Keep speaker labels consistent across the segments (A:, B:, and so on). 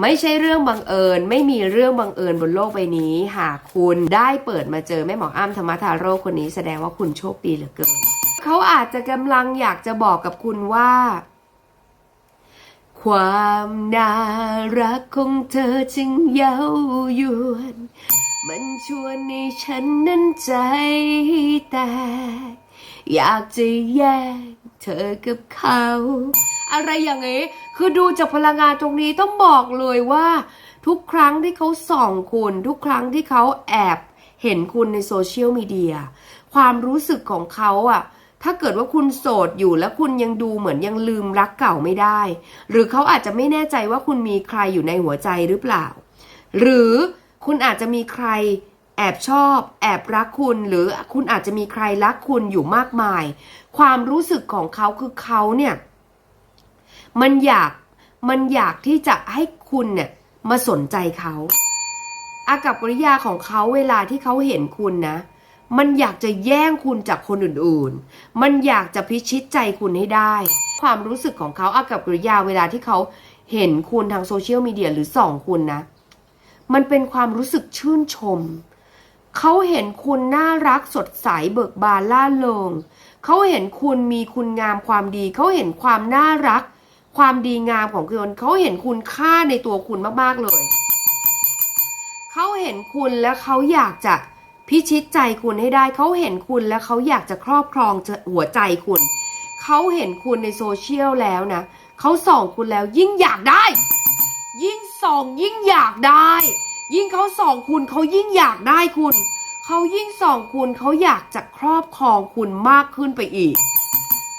A: ไม่ใช่เรื่องบังเอิญ ไม่มีเรื่องบังเอิญบนโลกใบนี้ หากคุณได้เปิดมาเจอแม่หมออ้ำธรรมทาโร่คนนี้แสดงว่าคุณโชคดีเหลือเกิน เขาอาจจะกำลังอยากจะบอกกับคุณว่า ความน่ารักของเธอจึงเย้ายวน มันชวนในฉันนั้นใจแตกอยากจะแยกเธอกับเขา อะไรอย่างนี้ คือดูจากพลังงานตรงนี้ต้องบอกเลยว่า ทุกครั้งที่เขาส่องคุณ ทุกครั้งที่เขาแอบเห็นคุณในโซเชียลมีเดียความรู้สึกของเขาอะถ้าเกิดว่าคุณโสดอยู่แล้วคุณยังดูเหมือนยังลืมรักเก่าไม่ได้ หรือเขาอาจจะไม่แน่ใจว่าคุณมีใครอยู่ในหัวใจหรือเปล่า หรือคุณอาจจะมีใครแอบชอบ แอบรักคุณ หรือคุณอาจจะมีใครรักคุณอยู่มากมาย ความรู้สึกของเขาคือเขาเนี่ย มันอยากมันอยากที่จะให้คุณเนี่ยมาสนใจเขาอากับกริยาของเขาเวลาที่เขาเห็นคุณนะ มันอยากจะแย่งคุณจากคนอื่นๆ มันอยากจะพิชิตใจคุณให้ได้ ความรู้สึกของเขาอากับกริยาเวลาที่เขาเห็นคุณทางโซเชียลมีเดียหรือส่องคุณนะ มันเป็นความรู้สึกชื่นชม เขาเห็นคุณน่ารักสดใสเบิกบานล่าเริงเขาเห็นคุณมีคุณงามความดี เขาเห็นความน่ารัก ความดีงามของคุณเขาเห็นคุณค่าในตัวคุณมากๆเลย เขาเห็นคุณแล้วเขาอยากจะพิชิตใจคุณให้ได้เขาเห็นคุณแล้วเขาอยากจะครอบครองหัวใจคุณ เขาเห็นคุณในโซเชียลแล้วนะเขาส่องคุณแล้วยิ่งอยากได้ ยิ่งส่องยิ่งอยากได้ ยิ่งเขาส่องคุณเขายิ่งอยากได้คุณ เขายิ่งส่องคุณเขาอยากจะครอบครองคุณมากขึ้นไปอีก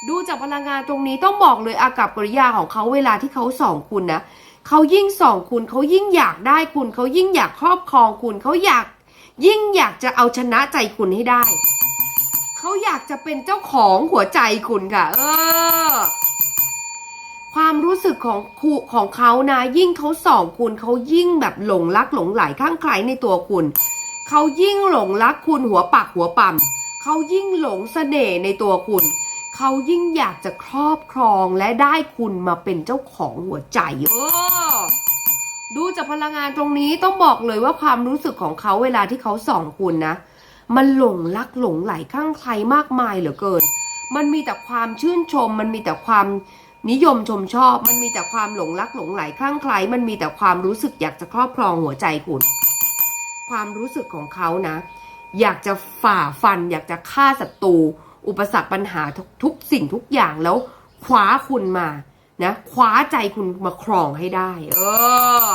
A: ดูจากพลังงานตรงนี้ต้องบอกเลยอากับกริยาของเขาเวลาที่เขาส่องคุณนะเขายิ่งส่องคุณเขายิ่งอยากได้คุณเขายิ่งอยากครอบครองคุณเขาอยาก ยิ่งอยากจะเอาชนะใจคุณให้ได้เขาอยากจะเป็นเจ้าของหัวใจคุณค่ะ เออ ความรู้สึกของคูของเขานะ ยิ่งเขาส่องคุณเขายิ่งแบบหลงรักหลงไหลข้างใครในตัวคุณเขายิ่งหลงรักคุณหัวปักหัวปั่มเขายิ่งหลงเสน่ห์ในตัวคุณเขายิ่งอยากจะครอบครองและได้คุณมาเป็นเจ้าของหัวใจเออดูจากพลังงานตรงนี้ต้องบอกเลยว่าความรู้สึกของเขาเวลาที่เขาส่องคุณนะ มันหลงรักหลงไหลข้างใครมากมายเหลือเกิน มันมีแต่ความชื่นชม มันมีแต่ความนิยมชมชอบ มันมีแต่ความหลงรักหลงไหลข้างใคร มันมีแต่ความรู้สึกอยากจะครอบครองหัวใจคุณ ความรู้สึกของเขานะ อยากจะฝ่าฟัน อยากจะฆ่าศัตรู อุปสรรคปัญหาทุกทุกสิ่งทุกอย่างแล้วคว้าคุณมานะคว้าใจคุณมาครองให้ได้ เออ